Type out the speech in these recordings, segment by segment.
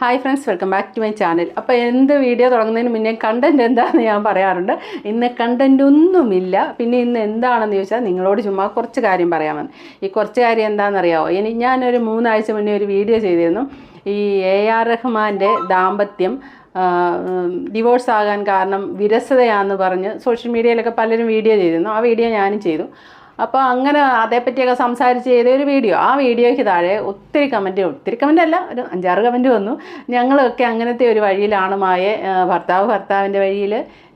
Hi friends welcome back to my channel അപ്പോൾ എന്ത് video തുടങ്ങുന്നതിന് മുന്നേ കണ്ടന്റ് എന്താണെന്ന് ഞാൻ പറയാറുണ്ട്. ഇന്ന് കണ്ടന്റ് ഒന്നുമില്ല. പിന്നെ ഇന്ന് എന്താണെന്ന് ചോദിച്ചാൽ നിങ്ങളോട് ചുമ്മാ കുറച്ച് കാര്യം പറയാമെന്ന് ഈ കുറച്ച് കാര്യം എന്താണെന്നറിയാമോ ഇനി ഞാനൊരു മൂന്നാഴ്ച മുന്നേ ഒരു വീഡിയോ ചെയ്തിരുന്നു. ഈ എ ആർ റഹ്മാന്റെ ദാമ്പത്യം ഡിവോഴ്സ് ആകാൻ കാരണം വിരസതയാണെന്ന് പറഞ്ഞ് സോഷ്യൽ മീഡിയയിലൊക്കെ പലരും വീഡിയോ ചെയ്തിരുന്നു. ആ വീഡിയോ ഞാനും ചെയ്തു. അപ്പോൾ അങ്ങനെ അതേപ്പറ്റിയൊക്കെ സംസാരിച്ച് ചെയ്ത ഒരു വീഡിയോ. ആ വീഡിയോയ്ക്ക് താഴെ ഒത്തിരി കമന്റ് ഒത്തിരി കമന്റ് അല്ല ഒരു അഞ്ചാറ് കമന്റ് വന്നു. ഞങ്ങളൊക്കെ അങ്ങനത്തെ ഒരു വഴിയിലാണ് മായെ ഭർത്താവ് ഭർത്താവിന്റെ വഴിയിൽ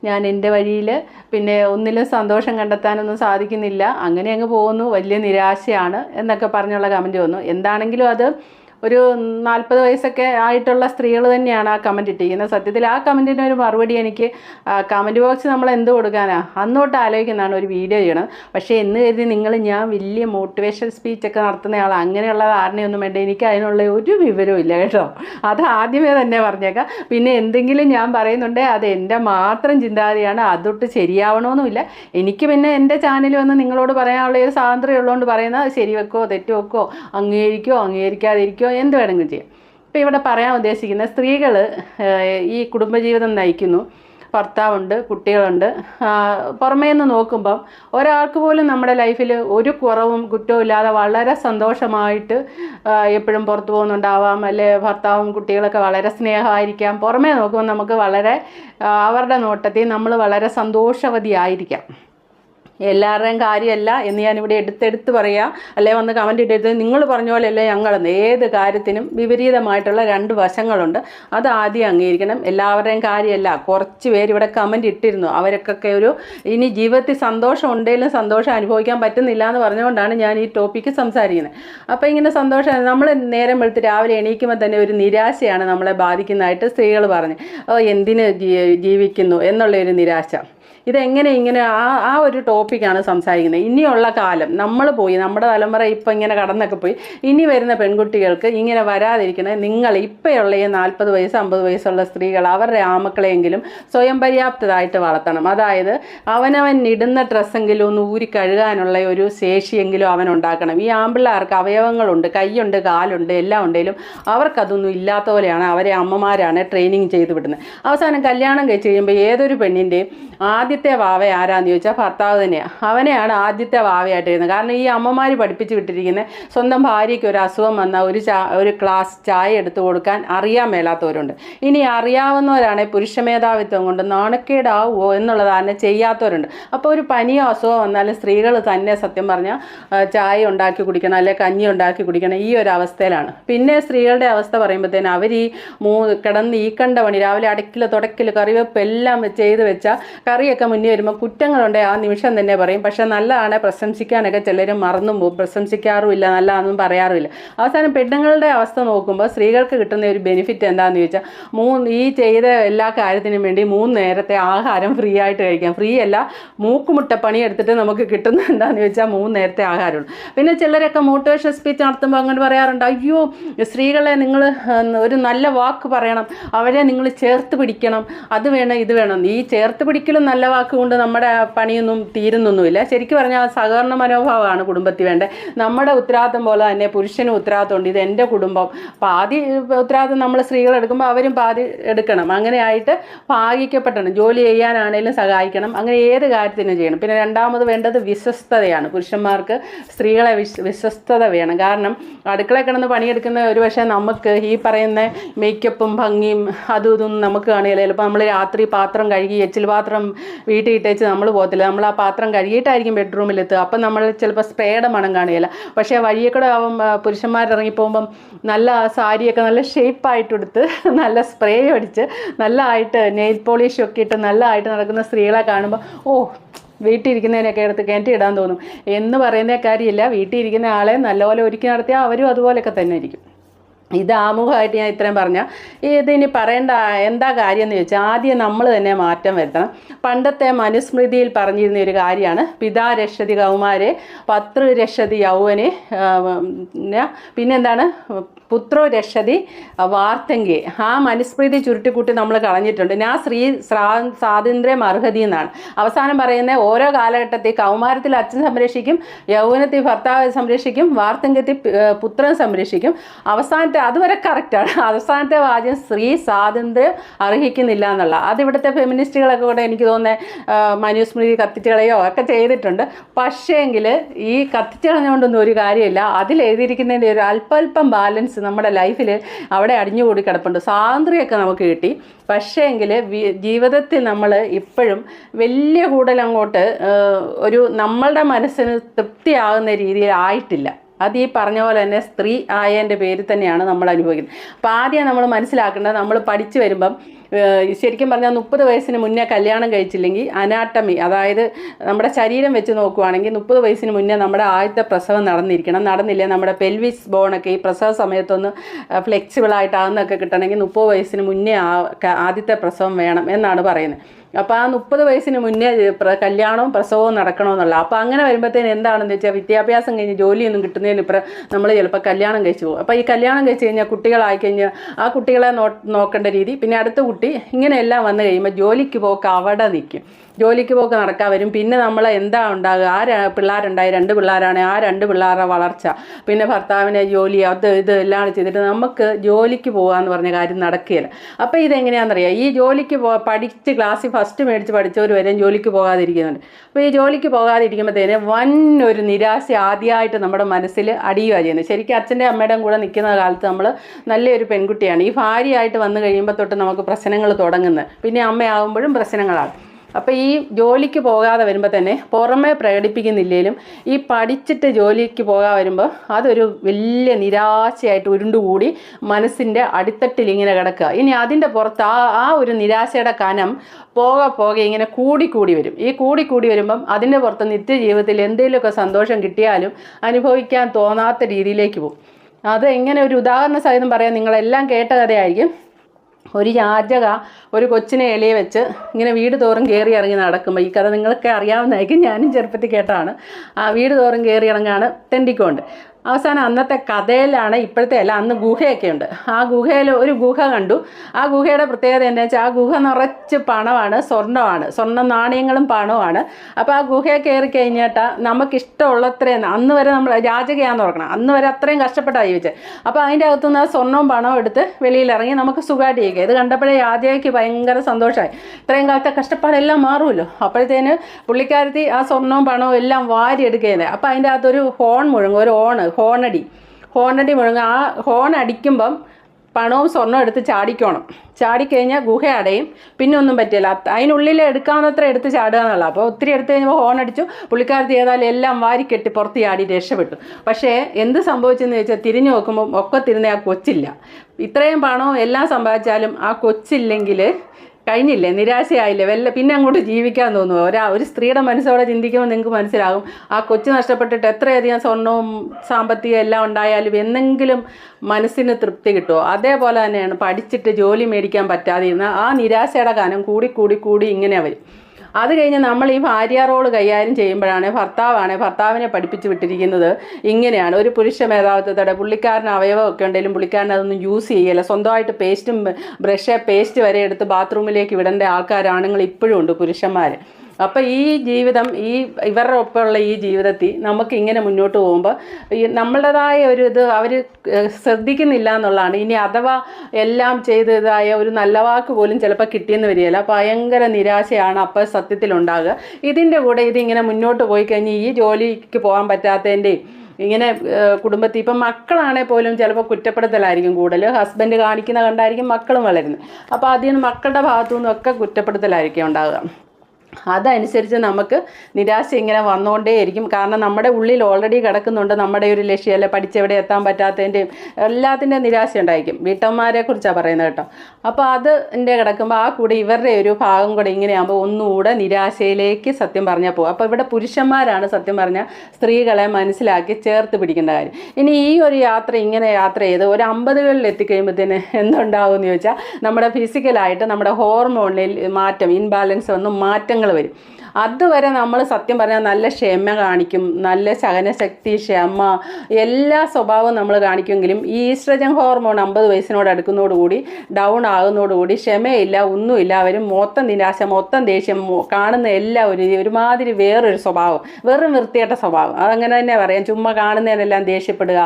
ഞാൻ എന്റെ വഴിയിൽ പിന്നെ ഒന്നിലും സന്തോഷം കണ്ടെത്താനൊന്നും സാധിക്കുന്നില്ല. അങ്ങനെ അങ്ങ് പോകുന്നു. വലിയ നിരാശയാണ് എന്നൊക്കെ പറഞ്ഞുള്ള കമന്റ് വന്നു. എന്താണെങ്കിലും അത് ഒരു നാൽപ്പത് വയസ്സൊക്കെ ആയിട്ടുള്ള സ്ത്രീകൾ തന്നെയാണ് ആ കമന്റ് ഇട്ടിരിക്കുന്നത്. സത്യത്തിൽ ആ കമന്റിന് ഒരു മറുപടി എനിക്ക് കമന്റ് ബോക്സ് നമ്മൾ എന്ത് കൊടുക്കാനാണ് അന്നോട്ട് ആലോചിക്കുന്നതാണ് ഒരു വീഡിയോ ചെയ്യണം പക്ഷേ എന്ന് കരുതി നിങ്ങൾ ഞാൻ വലിയ മോട്ടിവേഷൻ സ്പീച്ചൊക്കെ നടത്തുന്നയാൾ അങ്ങനെയുള്ള ധാരണയൊന്നും വേണ്ട. എനിക്ക് അതിനുള്ള ഒരു വിവരവും ഇല്ല കേട്ടോ. അത് ആദ്യമേ തന്നെ പറഞ്ഞേക്കാം. പിന്നെ എന്തെങ്കിലും ഞാൻ പറയുന്നുണ്ടേ അത് എന്റെ മാത്രം ചിന്താഗതിയാണ്. അതൊട്ട് ശരിയാവണമെന്നുമില്ല എനിക്ക് പിന്നെ എന്റെ ചാനൽ വന്ന് നിങ്ങളോട് പറയാനുള്ള ഒരു സ്വാതന്ത്ര്യം ഉള്ളതുകൊണ്ട് പറയുന്നത് ശരി വെക്കോ തെറ്റ് വെക്കോ അംഗീകരിക്കോ അംഗീകരിക്കാതിരിക്കോ എന്ത് വേണമെങ്കിലും ചെയ്യാം. ഇപ്പോൾ ഇവിടെ പറയാൻ ഉദ്ദേശിക്കുന്നത് സ്ത്രീകൾ ഈ കുടുംബജീവിതം നയിക്കുന്നു. ഭർത്താവുണ്ട് കുട്ടികളുണ്ട്. പുറമേ നിന്ന് നോക്കുമ്പം ഒരാൾക്ക് പോലും നമ്മുടെ ലൈഫിൽ ഒരു കുറവും കുറ്റവും ഇല്ലാതെ വളരെ സന്തോഷമായിട്ട് എപ്പോഴും പുറത്തു പോകുന്നുണ്ടാവാം. അല്ലെ ഭർത്താവും കുട്ടികളൊക്കെ വളരെ സ്നേഹമായിരിക്കാം. പുറമേ നോക്കുമ്പോൾ നമുക്ക് വളരെ അവരുടെ നോട്ടത്തിൽ നമ്മൾ വളരെ സന്തോഷവതിയായിരിക്കാം. എല്ലാവരുടെയും കാര്യമല്ല എന്ന് ഞാനിവിടെ എടുത്തെടുത്ത് പറയാം. അല്ലെ വന്ന് കമന്റ് ഇട്ടെടുത്ത് നിങ്ങൾ പറഞ്ഞ പോലെയല്ലേ ഞങ്ങളെന്ന് ഏത് കാര്യത്തിനും വിപരീതമായിട്ടുള്ള രണ്ട് വശങ്ങളുണ്ട്. അത് ആദ്യം അംഗീകരിക്കണം. എല്ലാവരുടെയും കാര്യമല്ല. കുറച്ച് പേര് ഇവിടെ കമന്റ് ഇട്ടിരുന്നു. അവർക്കൊക്കെ ഒരു ഇനി ജീവിതത്തിൽ സന്തോഷം ഉണ്ടെങ്കിലും സന്തോഷം അനുഭവിക്കാൻ പറ്റുന്നില്ല എന്ന് പറഞ്ഞുകൊണ്ടാണ് ഞാൻ ഈ ടോപ്പിക്ക് സംസാരിക്കുന്നത്. അപ്പോൾ ഇങ്ങനെ സന്തോഷം നമ്മൾ നേരം വെളുത്ത് രാവിലെ എണീക്കുമ്പോൾ തന്നെ ഒരു നിരാശയാണ് നമ്മളെ ബാധിക്കുന്നതായിട്ട് സ്ത്രീകൾ പറഞ്ഞ്. ഓ എന്തിന് ജീവിക്കുന്നു എന്നുള്ള ഒരു നിരാശ. ഇതെങ്ങനെ ഇങ്ങനെ ആ ആ ഒരു ടോപ്പിക്കാണ് സംസാരിക്കുന്നത്. ഇനിയുള്ള കാലം നമ്മൾ പോയി നമ്മുടെ തലമുറ ഇപ്പം ഇങ്ങനെ കടന്നൊക്കെ പോയി ഇനി വരുന്ന പെൺകുട്ടികൾക്ക് ഇങ്ങനെ വരാതിരിക്കണേ നിങ്ങൾ ഇപ്പോഴുള്ള ഈ നാൽപ്പത് വയസ്സ് അമ്പത് വയസ്സുള്ള സ്ത്രീകൾ അവരുടെ ആമക്കളെങ്കിലും സ്വയം പര്യാപ്തരായിട്ട് വളർത്തണം. അതായത് അവനവൻ ഇടുന്ന ഡ്രസ്സെങ്കിലും ഒന്ന് ഊരി കഴുകാനുള്ള ഒരു ശേഷിയെങ്കിലും അവൻ ഉണ്ടാക്കണം. ഈ ആമ്പിള്ളേർക്ക് അവയവങ്ങളുണ്ട് കൈയുണ്ട് കാലുണ്ട് എല്ലാം ഉണ്ടെങ്കിലും അവർക്കതൊന്നും ഇല്ലാത്ത പോലെയാണ് അവരെ അമ്മമാരാണ് ട്രെയിനിങ് ചെയ്ത് വിടുന്നത്. അവസാനം കല്യാണം കഴിച്ച് കഴിയുമ്പോൾ ഏതൊരു പെണ്ണിന്റെയും ആദ്യത്തെ വാവ ആരാന്ന് ചോദിച്ചാൽ ഭർത്താവ് തന്നെയാണ് അവനെയാണ് ആദ്യത്തെ വാവയായിട്ട് വരുന്നത് കാരണം ഈ അമ്മമാർ പഠിപ്പിച്ച് വിട്ടിരിക്കുന്നത് സ്വന്തം ഭാര്യയ്ക്ക് ഒരു അസുഖം വന്നാൽ ഒരു ചാ ഒരു ക്ലാസ് ചായ എടുത്തു കൊടുക്കാൻ അറിയാൻ മേലാത്തവരുണ്ട്. ഇനി അറിയാവുന്നവരാണെങ്കിൽ പുരുഷ മേധാവിത്വം കൊണ്ട് നാണക്കേടാവുമോ എന്നുള്ളത് തന്നെ ചെയ്യാത്തവരുണ്ട്. അപ്പോൾ ഒരു പനിയോ അസുഖം വന്നാലും സ്ത്രീകൾ തന്നെ സത്യം പറഞ്ഞാൽ ചായ ഉണ്ടാക്കി കുടിക്കണം അല്ലെങ്കിൽ കഞ്ഞി ഉണ്ടാക്കി കുടിക്കണം ഈ ഒരു അവസ്ഥയിലാണ്. പിന്നെ സ്ത്രീകളുടെ അവസ്ഥ പറയുമ്പോഴത്തേന് അവർ ഈ മൂ കിടന്ന് ഈ കണ്ട പണി രാവിലെ അടക്കിൽ തുടക്കിൽ കറിവെപ്പ് എല്ലാം ചെയ്ത് വെച്ചാൽ കറിയൊക്കെ മുന്നേ വരുമ്പോൾ കുറ്റങ്ങളുണ്ട്. ആ നിമിഷം തന്നെ പറയും. പക്ഷെ നല്ലതാണ് പ്രശംസിക്കാനൊക്കെ ചിലർ മറന്നും പോകും. പ്രശംസിക്കാറുമില്ല നല്ലതാണെന്നും പറയാറുമില്ല. അവസാനം പെണ്ണുങ്ങളുടെ അവസ്ഥ നോക്കുമ്പോൾ സ്ത്രീകൾക്ക് കിട്ടുന്ന ഒരു ബെനിഫിറ്റ് എന്താണെന്ന് ചോദിച്ചാൽ മൂന്ന് ഈ ചെയ്ത എല്ലാ കാര്യത്തിനും വേണ്ടി മൂന്ന് നേരത്തെ ആഹാരം ഫ്രീ ആയിട്ട് കഴിക്കാം. ഫ്രീ അല്ല മൂക്കുമുട്ട പണി എടുത്തിട്ട് നമുക്ക് കിട്ടുന്നത് എന്താണെന്ന് ചോദിച്ചാൽ മൂന്ന് നേരത്തെ ആഹാരമാണ് പിന്നെ ചിലരൊക്കെ മോട്ടിവേഷൻ സ്പീച്ച് നടത്തുമ്പോൾ അങ്ങനെ പറയാറുണ്ട് അയ്യോ സ്ത്രീകളെ നിങ്ങൾ ഒരു നല്ല വാക്ക് പറയണം. അവരെ നിങ്ങൾ ചേർത്ത് പിടിക്കണം. അത് വേണം ഇത് വേണം. ഈ ചേർത്ത് പിടിക്കലും നല്ല വാക്ക് കൊണ്ട് നമ്മുടെ പണിയൊന്നും തീരുന്നൊന്നുമില്ല. ശരിക്കും പറഞ്ഞാൽ സഹകരണ മനോഭാവമാണ് കുടുംബത്തിൽ വേണ്ടത്. നമ്മുടെ ഉത്തരവാദിത്തം പോലെ തന്നെ പുരുഷനും ഉത്തരവാദിത്തമുണ്ട് ഇത് എന്റെ കുടുംബം. പാതി ഉത്തരവാദിത്തം നമ്മൾ സ്ത്രീകൾ എടുക്കുമ്പോൾ അവരും പാതി എടുക്കണം. അങ്ങനെ ആയിട്ട് ഭാഗിക്കപ്പെടണം. ജോലി ചെയ്യാനാണേലും സഹായിക്കണം. അങ്ങനെ ഏത് കാര്യത്തിനും ചെയ്യണം. പിന്നെ രണ്ടാമത് വേണ്ടത് വിശ്വസ്തതയാണ്. പുരുഷന്മാർക്ക് സ്ത്രീകളെ വിശ് വിശ്വസ്തത വേണം. കാരണം അടുക്കള കിടന്ന് പണിയെടുക്കുന്ന ഒരു പക്ഷേ നമുക്ക് ഈ പറയുന്ന മേക്കപ്പും ഭംഗിയും അതും ഇതും നമുക്ക് കാണുകയില്ല. ചിലപ്പോൾ നമ്മൾ രാത്രി പാത്രം കഴുകി എച്ചിൽ പാത്രം വീട്ടിൽ ഇട്ടേച്ച് നമ്മൾ പോകത്തില്ല. നമ്മൾ ആ പാത്രം കഴുകിയിട്ടായിരിക്കും ബെഡ്റൂമിലെത്തുക. അപ്പം നമ്മൾ ചിലപ്പോൾ സ്പ്രേയുടെ മണം കാണുകയില്ല. പക്ഷേ വഴിയെ കൂടെ ആവും പുരുഷന്മാർ ഇറങ്ങിപ്പോകുമ്പം നല്ല സാരിയൊക്കെ നല്ല ഷേപ്പായിട്ട് എടുത്ത് നല്ല സ്പ്രേ അടിച്ച് നല്ലതായിട്ട് നെയിൽ പോളിഷും ഒക്കെ ഇട്ട് നല്ലതായിട്ട് നടക്കുന്ന സ്ത്രീകളെ കാണുമ്പോൾ ഓ വീട്ടിരിക്കുന്നതിനൊക്കെ എടുത്ത് കയറ്റി ഇടാൻ തോന്നും. എന്ന് പറയുന്ന കാര്യമില്ല. വീട്ടിലിരിക്കുന്ന ആളെ നല്ലപോലെ ഒരുക്കി നടത്തിയാൽ അവരും അതുപോലെയൊക്കെ തന്നെ ഇരിക്കും. ഇത് ആമുഖമായിട്ട് ഞാൻ ഇത്രയും പറഞ്ഞ ഇതിനി പറയേണ്ട എന്താ കാര്യം എന്ന് ചോദിച്ചാൽ ആദ്യം നമ്മൾ തന്നെ മാറ്റം വരുത്തണം. പണ്ടത്തെ മനുസ്മൃതിയിൽ പറഞ്ഞിരുന്ന ഒരു കാര്യമാണ് പിതാ രക്ഷതി കൗമാരെ പത്രു രക്ഷതി യൗവനെ പിന്നെ പിന്നെന്താണ്? പുത്രോ രക്ഷതി വാർത്തങ്കി ആ മനുസ്മൃതി ചുരുട്ടിക്കൂട്ടി നമ്മൾ കളഞ്ഞിട്ടുണ്ട്. ഞാൻ സ്ത്രീ സ്രാ- സ്വാതന്ത്ര്യം അർഹതി എന്നാണ്. അവസാനം പറയുന്ന ഓരോ കാലഘട്ടത്തിൽ കൗമാരത്തിൽ അച്ഛൻ സംരക്ഷിക്കും യൗവനത്തിൽ ഭർത്താവ് സംരക്ഷിക്കും വാർത്തങ്കത്തിൽ പുത്രൻ സംരക്ഷിക്കും. അവസാനത്തെ അതുവരെ കറക്റ്റാണ് അവസാനത്തെ വാചകം സ്ത്രീ സ്വാതന്ത്ര്യം അർഹിക്കുന്നില്ല എന്നുള്ള. അത് ഇവിടുത്തെ ഫെമിനിസ്റ്റുകളൊക്കെ കൂടെ എനിക്ക് തോന്നുന്നത് മനുസ്മൃതി കത്തിച്ചുകളയോ ഒക്കെ ചെയ്തിട്ടുണ്ട്. പക്ഷേങ്കിൽ ഈ കത്തിച്ചുകളഞ്ഞുകൊണ്ടൊന്നും ഒരു കാര്യമില്ല. അതിൽ എഴുതിയിരിക്കുന്നതിന്റെ ഒരു അല്പല്പം ബാലൻസ് നമ്മുടെ ലൈഫിൽ അവിടെ അടിഞ്ഞുകൂടി കിടപ്പുണ്ട്. സ്വാതന്ത്ര്യമൊക്കെ നമുക്ക് കിട്ടി. പക്ഷേങ്കിൽ ജീവിതത്തിൽ നമ്മൾ ഇപ്പോഴും വലിയ കൂടുതൽ അങ്ങോട്ട് ഒരു നമ്മളുടെ മനസ്സിന് തൃപ്തിയാകുന്ന രീതിയിൽ ആയിട്ടില്ല. അത് ഈ പറഞ്ഞ പോലെ തന്നെ സ്ത്രീ ആയതിന്റെ പേരിൽ തന്നെയാണ് നമ്മൾ അനുഭവിക്കുന്നത്. അപ്പോൾ ആദ്യം നമ്മൾ മനസ്സിലാക്കേണ്ടത് നമ്മൾ പഠിച്ചു വരുമ്പം ശരിക്കും പറഞ്ഞാൽ മുപ്പത് വയസ്സിന് മുന്നേ കല്യാണം കഴിച്ചില്ലെങ്കിൽ അനാട്ടമി അതായത് നമ്മുടെ ശരീരം വെച്ച് നോക്കുവാണെങ്കിൽ മുപ്പത് വയസ്സിന് മുന്നേ നമ്മുടെ ആദ്യത്തെ പ്രസവം നടന്നിരിക്കണം. നടന്നില്ലേ നമ്മുടെ പെൽവിസ് ബോണൊക്കെ ഈ പ്രസവ സമയത്തൊന്ന് ഫ്ലെക്സിബിൾ ആകുന്നൊക്കെ കിട്ടണമെങ്കിൽ മുപ്പത് വയസ്സിന് മുന്നേ ആദ്യത്തെ പ്രസവം വേണം എന്നാണ് പറയുന്നത്. അപ്പോൾ ആ മുപ്പത് വയസ്സിന് മുന്നേ കല്യാണവും പ്രസവവും നടക്കണമെന്നുള്ള അപ്പോൾ അങ്ങനെ വരുമ്പോഴത്തേന് എന്താണെന്ന് വെച്ചാൽ വിദ്യാഭ്യാസം കഴിഞ്ഞ് ജോലിയൊന്നും കിട്ടുന്നതിന് ഇപ്പം നമ്മൾ ചിലപ്പോൾ കല്യാണം കഴിച്ചു പോകും. അപ്പോൾ ഈ കല്യാണം കഴിച്ച് കഴിഞ്ഞാൽ കുട്ടികളായി കഴിഞ്ഞാൽ ആ കുട്ടികളെ നോക്കേണ്ട രീതി. പിന്നെ അടുത്ത കുട്ടി ഇങ്ങനെയെല്ലാം വന്നു കഴിയുമ്പോൾ ജോലിക്ക് പോക്ക് അവിടെ നിൽക്കും ജോലിക്ക് പോക്ക് നടക്കാൻ വരും. പിന്നെ നമ്മൾ എന്താ ഉണ്ടാകുക? ആ പിള്ളേരുണ്ടായി രണ്ട് പിള്ളേരാണ്. ആ രണ്ട് പിള്ളേരുടെ വളർച്ച പിന്നെ ഭർത്താവിനെ ജോലി അത് ഇത് എല്ലാം ചെയ്തിട്ട് നമുക്ക് ജോലിക്ക് പോകാമെന്ന് പറഞ്ഞ കാര്യം നടക്കുകയില്ല. അപ്പോൾ ഇതെങ്ങനെയാണെന്നറിയാം? ഈ ജോലിക്ക് പോ പഠിച്ച് ക്ലാസ്സിൽ ഫസ്റ്റ് മേടിച്ച് പഠിച്ചവർ വരെയും ജോലിക്ക് പോകാതിരിക്കുന്നുണ്ട്. അപ്പോൾ ഈ ജോലിക്ക് പോകാതിരിക്കുമ്പോഴത്തേന് വൻ ഒരു നിരാശ ആദ്യമായിട്ട് നമ്മുടെ മനസ്സിൽ അടിയുക ചെയ്യുന്നത്. ശരിക്കും അച്ഛന്റെ അമ്മയുടെയും കൂടെ നിൽക്കുന്ന കാലത്ത് നമ്മൾ നല്ലൊരു പെൺകുട്ടിയാണ്. ഈ ഭാര്യയായിട്ട് വന്നു കഴിയുമ്പോൾ തൊട്ട് നമുക്ക് പ്രശ്നങ്ങൾ തുടങ്ങുന്നത്. പിന്നെ അമ്മയാകുമ്പോഴും പ്രശ്നങ്ങളാണ്. അപ്പോൾ ഈ ജോലിക്ക് പോകാതെ വരുമ്പോൾ തന്നെ പുറമെ പ്രകടിപ്പിക്കുന്നില്ലേലും ഈ പഠിച്ചിട്ട് ജോലിക്ക് പോകാതെ വരുമ്പോൾ അതൊരു വലിയ നിരാശയായിട്ട് ഉരുണ്ടുകൂടി മനസ്സിന്റെ അടിത്തട്ടിൽ ഇങ്ങനെ കിടക്കുക. ഇനി അതിന്റെ പുറത്ത് ആ ആ ഒരു നിരാശയുടെ കനം പോകെ പോകെ ഇങ്ങനെ കൂടിക്കൂടി കൂടി വരും. ഈ കൂടിക്കൂടി കൂടി വരുമ്പം അതിന്റെ പുറത്ത് നിത്യജീവിതത്തിൽ എന്തെങ്കിലുമൊക്കെ സന്തോഷം കിട്ടിയാലും അനുഭവിക്കാൻ തോന്നാത്ത രീതിയിലേക്ക് പോകും. അത് എങ്ങനെ ഒരു ഉദാഹരണ സഹിതം പറയാൻ നിങ്ങളെല്ലാം കേട്ട കഥയായിരിക്കും. ഒരു യാചക ഒരു കൊച്ചിനെ ഇലയെ വെച്ച് ഇങ്ങനെ വീട് തോറും കയറി ഇറങ്ങി നടക്കുമ്പോൾ ഈ കഥ നിങ്ങൾക്ക് അറിയാവുന്നതായിരിക്കും. ഞാനും ചെറുപ്പത്തിൽ കേട്ടതാണ്. ആ വീട് തോറും കയറി ഇറങ്ങാണ് തെണ്ടിക്കൊണ്ട്. അവസാനം അന്നത്തെ കഥയിലാണ് ഇപ്പോഴത്തെ അല്ല അന്ന് ഗുഹയൊക്കെ ഉണ്ട്. ആ ഗുഹയിൽ ഒരു ഗുഹ കണ്ടു. ആ ഗുഹയുടെ പ്രത്യേകത എന്താ വെച്ചാൽ ആ ഗുഹ നിറച്ച് പണമാണ് സ്വർണമാണ് സ്വർണ നാണയങ്ങളും പണവുമാണ്. അപ്പോൾ ആ ഗുഹയെ കയറി കഴിഞ്ഞിട്ട് നമുക്കിഷ്ടമുള്ളത്രയും അന്ന് വരെ നമ്മൾ രാജകയാന്ന് ഓർക്കണം. അന്ന് വരെ അത്രയും കഷ്ടപ്പെട്ടാണ് ജീവിച്ചത്. അപ്പോൾ അതിന്റെ അകത്തുനിന്ന് ആ സ്വർണവും പണവും എടുത്ത് വെളിയിലിറങ്ങി നമുക്ക് സുഖമായിട്ട് ജീവിക്കുക ഇത് കണ്ടപ്പോഴേ രാജയ്ക്ക് ഭയങ്കര സന്തോഷമായി. ഇത്രയും കാലത്തെ കഷ്ടപ്പാടെല്ലാം മാറുമല്ലോ. അപ്പോഴത്തേന് പുള്ളിക്കാരത്തി ആ സ്വർണവും പണവും എല്ലാം വാരി എടുക്കുകയാണ് അപ്പോൾ അതിന്റെ അകത്തൊരു ഹോൺ മുഴങ്ങും ഒരു ഓണ്. ഹോണടി. ഹോണടി മുഴങ്ങുക ആ ഹോൺ അടിക്കുമ്പം പണവും സ്വർണവും എടുത്ത് ചാടിക്കോണം. ചാടിക്കഴിഞ്ഞാൽ ഗുഹ അടയും. പിന്നെ ഒന്നും പറ്റില്ല. അത് അതിനുള്ളിൽ എടുക്കാവുന്നത്ര എടുത്ത് ചാടുക എന്നുള്ളത്. അപ്പോൾ ഒത്തിരി എടുത്ത് കഴിഞ്ഞപ്പോൾ ഹോൺ അടിച്ചു പുള്ളിക്കാരത്തി ഏതായാലും എല്ലാം വാരിക്കെട്ടി പുറത്ത് ചാടി രക്ഷപ്പെട്ടു. പക്ഷേ എന്ത് സംഭവിച്ചെന്ന് ചോദിച്ചാൽ തിരിഞ്ഞു നോക്കുമ്പോൾ ഒക്കെ തിരുന്ന ആ കൊച്ചില്ല. ഇത്രയും പണവും എല്ലാം സമ്പാദിച്ചാലും ആ കൊച്ചില്ലെങ്കിൽ കഴിഞ്ഞില്ലേ? നിരാശയായില്ലേ? വല്ല പിന്നെ അങ്ങോട്ട് ജീവിക്കാൻ തോന്നുക ഒരാ ഒരു സ്ത്രീയുടെ മനസ്സോടെ ചിന്തിക്കുമ്പോൾ നിങ്ങൾക്ക് മനസ്സിലാകും ആ കൊച്ചു നഷ്ടപ്പെട്ടിട്ട് എത്രയധികം സ്വർണവും സാമ്പത്തികം എല്ലാം ഉണ്ടായാലും എന്തെങ്കിലും മനസ്സിന് തൃപ്തി കിട്ടുമോ അതേപോലെ തന്നെയാണ് പഠിച്ചിട്ട് ജോലി മേടിക്കാൻ പറ്റാതിരുന്ന ആ നിരാശയുടെ കാലം കൂടി കൂടി കൂടി ഇങ്ങനെ വരും. അത് കഴിഞ്ഞ് നമ്മൾ ഈ ഭാര്യ റോൾ കൈകാര്യം ചെയ്യുമ്പോഴാണ് ഭർത്താവാണ് ഭർത്താവിനെ പഠിപ്പിച്ച് വിട്ടിരിക്കുന്നത്. ഇങ്ങനെയാണ്. ഒരു പുരുഷ മേധാവിത്വത്തോടെ പുള്ളിക്കാരന് അവയവമൊക്കെ ഉണ്ടെങ്കിലും പുള്ളിക്കാരൻ അതൊന്നും യൂസ് ചെയ്യില്ല. സ്വന്തമായിട്ട് പേസ്റ്റും ബ്രഷ് പേസ്റ്റ് വരെ എടുത്ത് ബാത്റൂമിലേക്ക് വിടേണ്ട ആൾക്കാരാണുങ്ങൾ ഇപ്പോഴും ഉണ്ട് പുരുഷന്മാർ അപ്പോൾ ഈ ജീവിതം ഈ ഇവരുടെ ഒപ്പമുള്ള ഈ ജീവിതത്തിൽ നമുക്ക് ഇങ്ങനെ മുന്നോട്ട് പോകുമ്പോൾ ഈ നമ്മളുടേതായ ഒരു ഇത് അവർ ശ്രദ്ധിക്കുന്നില്ല എന്നുള്ളതാണ്. ഇനി അഥവാ എല്ലാം ചെയ്തതായ ഒരു നല്ല വാക്ക് പോലും ചിലപ്പോൾ കിട്ടിയെന്ന് വരികയില്ല. ഭയങ്കര നിരാശയാണ് അപ്പോൾ സത്യത്തിലുണ്ടാകുക ഇതിന്റെ കൂടെ ഇതിങ്ങനെ മുന്നോട്ട് പോയി കഴിഞ്ഞ് ഈ ജോലിക്ക് പോകാൻ പറ്റാത്തതിന്റെയും ഇങ്ങനെ കുടുംബത്തിൽ ഇപ്പം മക്കളാണെങ്കിൽ പോലും ചിലപ്പോൾ കുറ്റപ്പെടുത്തലായിരിക്കും കൂടുതൽ. ഹസ്ബൻഡ് കാണിക്കുന്ന കണ്ടായിരിക്കും മക്കളും വളരുന്നത്. അപ്പോൾ അതിൽ നിന്ന് മക്കളുടെ ഭാഗത്തു നിന്നൊക്കെ കുറ്റപ്പെടുത്തലായിരിക്കും ഉണ്ടാകുക അതനുസരിച്ച് നമുക്ക് നിരാശ ഇങ്ങനെ വന്നുകൊണ്ടേയിരിക്കും കാരണം നമ്മുടെ ഉള്ളിൽ ഓൾറെഡി കിടക്കുന്നുണ്ട്. നമ്മുടെ ഒരു ലക്ഷ്യം അല്ലെ പഠിച്ചെവിടെ എത്താൻ പറ്റാത്തതിന്റെയും എല്ലാത്തിന്റെയും നിരാശ ഉണ്ടായിരിക്കും. വീട്ടമ്മമാരെ കുറിച്ചാണ് പറയുന്നത് കേട്ടോ. അപ്പോൾ അത് എന്റെ കിടക്കുമ്പോൾ ആ കൂടെ ഇവരുടെ ഒരു ഭാഗം കൂടെ ഇങ്ങനെയാകുമ്പോൾ ഒന്നുകൂടെ നിരാശയിലേക്ക് സത്യം പറഞ്ഞാൽ പോകും അപ്പോൾ ഇവിടെ പുരുഷന്മാരാണ് സത്യം പറഞ്ഞാൽ സ്ത്രീകളെ മനസ്സിലാക്കി ചേർത്ത് പിടിക്കേണ്ട കാര്യം. ഇനി ഈ ഒരു യാത്ര ഇങ്ങനെ യാത്ര ചെയ്ത് ഒരു അമ്പതുകളിൽ എത്തിക്കഴിയുമ്പോഴത്തേന് എന്തുണ്ടാവും എന്ന് ചോദിച്ചാൽ നമ്മുടെ ഫിസിക്കലായിട്ട് നമ്മുടെ ഹോർമോണിൽ മാറ്റം ഇൻബാലൻസ് വന്ന് മാറ്റങ്ങൾ പ്രശ്നങ്ങൾ വരും. അതുവരെ നമ്മൾ സത്യം പറഞ്ഞാൽ നല്ല ക്ഷമ കാണിക്കും നല്ല ശകനശക്തി ക്ഷമ എല്ലാ സ്വഭാവവും നമ്മൾ കാണിക്കുമെങ്കിലും ഈ ഈസ്ട്രജൻ ഹോർമോൺ അമ്പത് വയസ്സിനോട് അടുക്കുന്നതോടുകൂടി ഡൗൺ ആകുന്നതോടുകൂടി ക്ഷമയില്ല ഒന്നുമില്ല. അവർ മൊത്തം നിരാശ മൊത്തം ദേഷ്യം കാണുന്ന എല്ലാ ഒരു ഒരുമാതിരി വേറൊരു സ്വഭാവം വെറും വൃത്തിയേട്ട സ്വഭാവം. അതങ്ങനെ തന്നെ പറയാം. ചുമ്മാ കാണുന്നതിനെല്ലാം ദേഷ്യപ്പെടുക.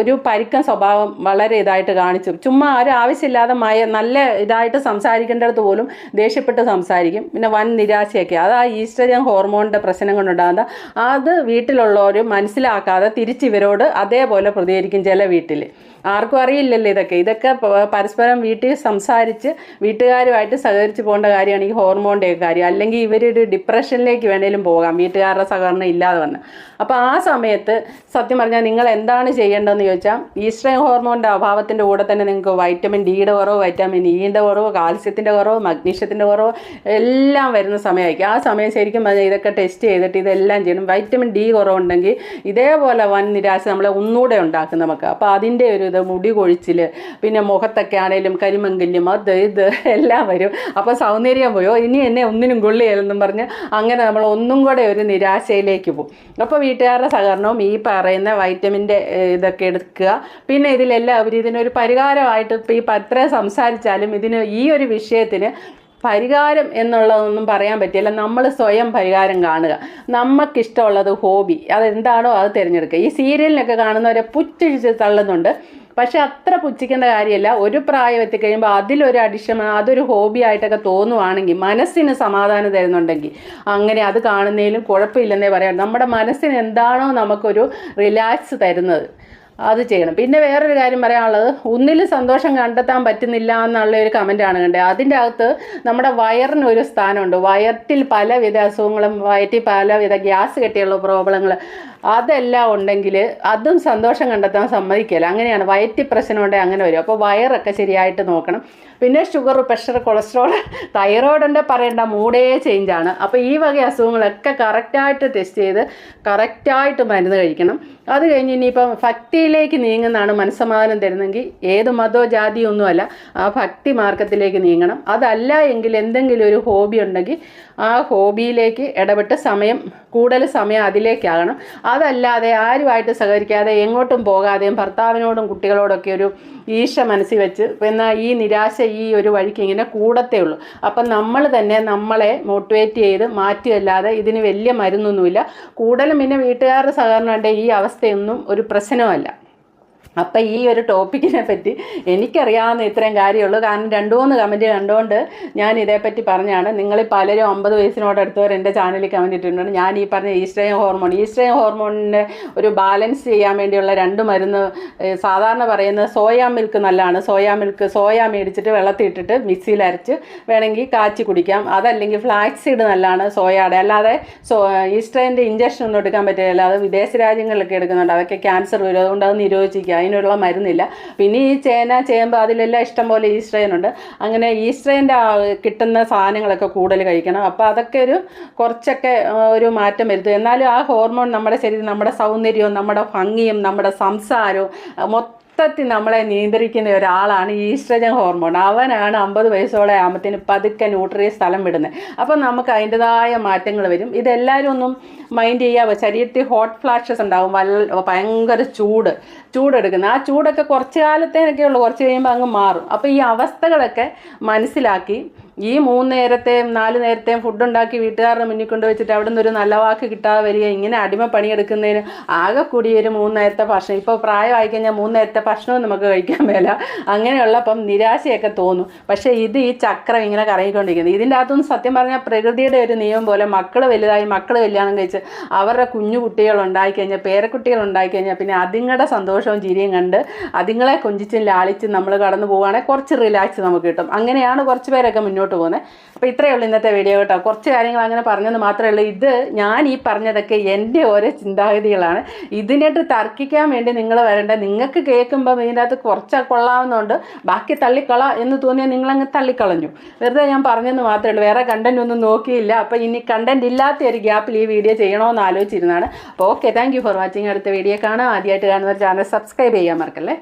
ഒരു പരിക്കൻ സ്വഭാവം വളരെ ഇതായിട്ട് കാണിച്ചു. ചുമ്മാ ആരും ആവശ്യമില്ലാതെ നല്ല ഇതായിട്ട് സംസാരിക്കേണ്ടടുത്ത് പോലും ദേഷ്യപ്പെട്ട് സംസാരിക്കും. പിന്നെ വൻ നിരാശയൊക്കെ. അത് ആ ഈസ്ട്രജൻ ഹോർമോണിന്റെ പ്രശ്നം കൊണ്ടുണ്ടാകുന്ന അത് വീട്ടിലുള്ളവർ മനസ്സിലാക്കാതെ തിരിച്ചിവരോട് അതേപോലെ പ്രതികരിക്കും ചില വീട്ടിൽ ആർക്കും അറിയില്ലല്ലോ ഇതൊക്കെ. ഇതൊക്കെ പരസ്പരം വീട്ടിൽ സംസാരിച്ച് വീട്ടുകാരുമായിട്ട് സഹകരിച്ച് പോകേണ്ട കാര്യമാണ് ഈ ഹോർമോണിന്റെ കാര്യം. അല്ലെങ്കിൽ ഇവരൊരു ഡിപ്രഷനിലേക്ക് വേണേലും പോകാം. വീട്ടുകാരുടെ സഹകരണം ഇല്ലാതെ വന്ന്. അപ്പോൾ ആ സമയത്ത് സത്യം പറഞ്ഞാൽ നിങ്ങൾ എന്താണ് ചെയ്യേണ്ടതെന്ന് ചോദിച്ചാൽ ഈസ്ട്രജൻ ഹോർമോണിന്റെ അഭാവത്തിന്റെ കൂടെ തന്നെ നിങ്ങൾക്ക് വൈറ്റമിൻ ഡിയുടെ കുറവ് വൈറ്റമിൻ ഇയുടെ കുറവ് കാൽസ്യത്തിന്റെ കുറവ് മഗ്നീഷ്യത്തിന്റെ കുറവ് എല്ലാം വരുന്ന സമയമായിരിക്കും. ആ സമയം ശരിക്കും പറഞ്ഞാൽ ഇതൊക്കെ ടെസ്റ്റ് ചെയ്തിട്ട് ഇതെല്ലാം ചെയ്യണം. വൈറ്റമിൻ ഡി കുറവുണ്ടെങ്കിൽ ഇതേപോലെ വൻ നിരാശ നമ്മളെ ഒന്നുകൂടെ ഉണ്ടാക്കും നമുക്ക്. അപ്പോൾ അതിന്റെ ഒരു ഇത് മുടി കൊഴിച്ചിൽ പിന്നെ മുഖത്തൊക്കെ ആണെങ്കിലും കരിമങ്കല്യം അത് ഇത് എല്ലാം വരും. അപ്പോൾ സൗന്ദര്യം പോയോ. ഇനി എന്നെ ഒന്നിനും കൊള്ളിയല്ലെന്നും പറഞ്ഞ് അങ്ങനെ നമ്മൾ ഒന്നും കൂടെ ഒരു നിരാശയിലേക്ക് പോകും. അപ്പോൾ വീട്ടുകാരുടെ സഹകരണവും ഈ പറയുന്ന വൈറ്റമിന്റെ ഇതൊക്കെ എടുക്കുക. പിന്നെ ഇതിലെല്ലാം അവർ ഇതിനൊരു പരിഹാരമായിട്ട് ഇപ്പോൾ ഈ പത്രം സംസാരിച്ചാലും ഇതിന് ഈ ഒരു വിഷയത്തിന് പരിഹാരം എന്നുള്ളതൊന്നും പറയാൻ പറ്റില്ല. നമ്മൾ സ്വയം പരിഹാരം കാണുക. നമുക്കിഷ്ടമുള്ളത് ഹോബി. അതെന്താണോ അത് തിരഞ്ഞെടുക്കുക. ഈ സീരിയലിനൊക്കെ കാണുന്നവരെ പുറ്റിഴിച്ച് തള്ളുന്നുണ്ട്. പക്ഷെ അത്ര പുച്ഛിക്കേണ്ട കാര്യമല്ല. ഒരു പ്രായം എത്തിക്കഴിയുമ്പോൾ അതിലൊരു അഡിഷൻ അതൊരു ഹോബി ആയിട്ടൊക്കെ തോന്നുവാണെങ്കിൽ മനസ്സിന് സമാധാനം തരുന്നുണ്ടെങ്കിൽ അങ്ങനെ അത് കാണുന്നതിലും കുഴപ്പമില്ലെന്നേ പറയാം നമ്മുടെ മനസ്സിന് എന്താണോ നമുക്കൊരു റിലാക്സ് തരുന്നത് അത് ചെയ്യണം. പിന്നെ വേറൊരു കാര്യം പറയാനുള്ളത് ഒന്നിൽ സന്തോഷം കണ്ടെത്താൻ പറ്റുന്നില്ല എന്നുള്ള ഒരു കമന്റാണ് കണ്ടത്. അതിന്റെ അകത്ത് നമ്മുടെ വയറിന് ഒരു സ്ഥാനമുണ്ട്. വയറ്റിൽ പലവിധ അസുഖങ്ങളും വയറ്റിൽ പലവിധ ഗ്യാസ് കെട്ടിയുള്ള പ്രോബ്ലങ്ങൾ അതെല്ലാം ഉണ്ടെങ്കിൽ അതും സന്തോഷം കണ്ടെത്താൻ സമ്മതിക്കില്ല. അങ്ങനെയാണ് വയറ്റി പ്രശ്നം ഉണ്ടെങ്കിൽ അങ്ങനെ വരും. അപ്പോൾ വയറൊക്കെ ശരിയായിട്ട് നോക്കണം. പിന്നെ ഷുഗർ പ്രഷർ കൊളസ്ട്രോൾ തൈറോയിഡിന്റെ പറയേണ്ട മൂഡേ ചേഞ്ചാണ് അപ്പോൾ ഈ വക അസുഖങ്ങളൊക്കെ കറക്റ്റായിട്ട് ടെസ്റ്റ് ചെയ്ത് കറക്റ്റായിട്ട് മരുന്ന് കഴിക്കണം. അത് കഴിഞ്ഞ് ഇനിയിപ്പം ഭക്തിയിലേക്ക് നീങ്ങുന്നതാണ് മനസ്സമാധാനം തരുന്നെങ്കിൽ ഏത് മതോ ജാതിയോ ഒന്നുമല്ല ആ ഭക്തി മാർഗത്തിലേക്ക് നീങ്ങണം. അതല്ല എങ്കിൽ എന്തെങ്കിലും ഒരു ഹോബി ഉണ്ടെങ്കിൽ ആ ഹോബിയിലേക്ക് ഇടപെട്ട് സമയം കൂടുതൽ സമയം അതിലേക്കാകണം. അതല്ലാതെ ആരുമായിട്ട് സഹകരിക്കാതെ എങ്ങോട്ടും പോകാതെയും ഭർത്താവിനോടും കുട്ടികളോടൊക്കെ ഒരു ഈശ മനസ്സിൽ വെച്ച് എന്നാൽ ഈ നിരാശ ഈ ഒരു വഴിക്ക് ഇങ്ങനെ കൂടത്തേ ഉള്ളൂ. അപ്പം നമ്മൾ തന്നെ നമ്മളെ മോട്ടിവേറ്റ് ചെയ്ത് മാറ്റിയല്ലാതെ ഇതിന് വലിയ മരുന്നൊന്നുമില്ല. കൂടുതലും പിന്നെ വീട്ടുകാരുടെ സഹകരണം ഈ അവസ്ഥയൊന്നും ഒരു പ്രശ്നമല്ല അപ്പം ഈ ഒരു ടോപ്പിക്കിനെ പറ്റി എനിക്കറിയാവുന്ന ഇത്രയും കാര്യമുള്ളൂ. കാരണം രണ്ടു മൂന്ന് കമന്റ് കണ്ടുകൊണ്ട് ഞാൻ ഇതേപ്പറ്റി പറഞ്ഞാണ്. നിങ്ങൾ പലരും അമ്പത് വയസ്സിനോടടുത്തവർ എന്റെ ചാനലിൽ കമന്റ് ഇട്ടിട്ടുണ്ട്. ഞാൻ ഈ പറഞ്ഞ ഈസ്ട്രജൻ ഹോർമോൺ ഈസ്ട്രജൻ ഹോർമോണിന്റെ ഒരു ബാലൻസ് ചെയ്യാൻ വേണ്ടിയുള്ള രണ്ട് മരുന്ന് സാധാരണ പറയുന്നത് സോയാ മിൽക്ക് നല്ലതാണ്. സോയാ മിൽക്ക് സോയാ മേടിച്ചിട്ട് വെള്ളത്തിൽ ഇട്ടിട്ട് മിക്സിയിൽ അരച്ച് വേണമെങ്കിൽ കാച്ചി കുടിക്കാം. അതല്ലെങ്കിൽ ഫ്ലാക്സ് സീഡ് നല്ലതാണ് സോയാടെ അല്ലാതെ സോ ഈസ്ട്രയന്റെ ഇഞ്ചക്ഷൻ ഒന്നും എടുക്കാൻ പറ്റില്ല. അത് വിദേശ രാജ്യങ്ങളിലൊക്കെ എടുക്കുന്നുണ്ട്. അതൊക്കെ ക്യാൻസർ വരും. അതുകൊണ്ട് അത് നിരോധിക്കുക. അതിനുള്ള മരുന്നില്ല. പിന്നെ ഈ ചേന ചേമ്പ് അതിലെല്ലാം ഇഷ്ടംപോലെ ഈസ്ട്രജൻ ഉണ്ട്. അങ്ങനെ ഈസ്ട്രയന്റെ കിട്ടുന്ന സാധനങ്ങളൊക്കെ കൂടുതൽ കഴിക്കണം. അപ്പോൾ അതൊക്കെ ഒരു കുറച്ചൊക്കെ ഒരു മാറ്റം വരുത്തും. എന്നാലും ആ ഹോർമോൺ നമ്മുടെ ശരീരം നമ്മുടെ സൗന്ദര്യവും നമ്മുടെ ഭംഗിയും നമ്മുടെ സംസാരവും ആ, മൊത്തത്തിൽ നമ്മളെ നിയന്ത്രിക്കുന്ന ഒരാളാണ് ഈസ്ട്രജൻ ഹോർമോൺ അവനാണ് അമ്പത് വയസ്സോടെ ആകുമ്പത്തിന് പതുക്കെ ന്യൂട്രിയ സ്ഥലം വിടുന്നത് അപ്പം നമുക്ക് അതിന്റെതായ മാറ്റങ്ങൾ വരും. ഇതെല്ലാവരും ഒന്നും മൈൻഡ് ചെയ്യാവ ശരീരത്തിൽ ഹോട്ട് ഫ്ലാഷസ് ഉണ്ടാവും. വല്ല ഭയങ്കര ചൂട് ചൂടെടുക്കുന്ന. ആ ചൂടൊക്കെ കുറച്ച് കാലത്തേനൊക്കെ ഉള്ളൂ കുറച്ച് കഴിയുമ്പോൾ അങ്ങ് മാറും. അപ്പോൾ ഈ അവസ്ഥകളൊക്കെ മനസ്സിലാക്കി ഈ മൂന്ന് നേരത്തെയും നാല് നേരത്തെയും ഫുഡ് ഉണ്ടാക്കി വീട്ടുകാരുടെ മുന്നിൽ കൊണ്ട് വെച്ചിട്ട് അവിടെ നിന്ന് ഒരു നല്ല വാക്ക് കിട്ടാതെ വരിക ഇങ്ങനെ അടിമ പണിയെടുക്കുന്നതിന് ആകെ കൂടി ഒരു മൂന്ന് നേരത്തെ ഭക്ഷണം. ഇപ്പോൾ പ്രായമായി കഴിഞ്ഞാൽ മൂന്ന് നേരത്തെ ഭക്ഷണവും നമുക്ക് കഴിക്കാൻ മേല. അങ്ങനെയുള്ളപ്പം നിരാശയൊക്കെ തോന്നും. പക്ഷേ ഇത് ഈ ചക്രം ഇങ്ങനെ കറങ്ങിക്കൊണ്ടിരിക്കുന്നത്. ഇതിന്റെ അകത്തുനിന്ന് സത്യം പറഞ്ഞാൽ പ്രകൃതിയുടെ ഒരു നിയമം പോലെ മക്കൾ വലുതായി മക്കൾ കല്യാണം കഴിച്ച് അവരുടെ കുഞ്ഞു കുട്ടികൾ ഉണ്ടായി കഴിഞ്ഞാൽ പേരക്കുട്ടികൾ ഉണ്ടായി കഴിഞ്ഞാൽ പിന്നെ അതിങ്ങളുടെ സന്തോഷവും ചിരിയും കണ്ട് അതിങ്ങളെ കൊഞ്ചിച്ചും ലാളിച്ചും നമ്മൾ കടന്നു പോവുകയാണെങ്കിൽ കുറച്ച് റിലാക്സ് നമുക്ക് കിട്ടും. അങ്ങനെയാണ് കുറച്ച് പേരൊക്കെ മുന്നോട്ട് പോകുന്നത് അപ്പോൾ ഇത്രയേ ഉള്ളൂ ഇന്നത്തെ വീഡിയോ കേട്ടോ. കുറച്ച് കാര്യങ്ങൾ അങ്ങനെ പറഞ്ഞെന്ന് മാത്രമേ ഉള്ളൂ. ഇത് ഞാൻ ഈ പറഞ്ഞതൊക്കെ എന്റെ ഓരോ ചിന്താഗതികളാണ്. ഇതിനായിട്ട് തർക്കിക്കാൻ വേണ്ടി നിങ്ങൾ വരേണ്ട. നിങ്ങൾക്ക് കേൾക്കുമ്പോൾ അകത്ത് കുറച്ച് കൊള്ളാവുന്നതുകൊണ്ട് ബാക്കി തള്ളിക്കള എന്ന് തോന്നിയാൽ നിങ്ങളങ്ങ് തള്ളിക്കളഞ്ഞു. വെറുതെ ഞാൻ പറഞ്ഞെന്ന് മാത്രമേ ഉള്ളൂ. വേറെ കണ്ടന്റ് ഒന്നും നോക്കിയില്ല. അപ്പോൾ ഇനി കണ്ടന്റ് ഇല്ലാത്ത ഒരു ഗ്യാപ്പിൽ ഈ വീഡിയോ ചെയ്യണമെന്ന് ആലോചിച്ചിരുന്നതാണ് അപ്പോൾ ഓക്കെ താങ്ക് ഫോർ വാച്ചിങ് അടുത്ത വീഡിയോ കാണാം. ആദ്യമായിട്ട് കാണുന്നവർ ചാനൽ സബ്സ്ക്രൈബ് ചെയ്യാൻ മറക്കല്ലേ?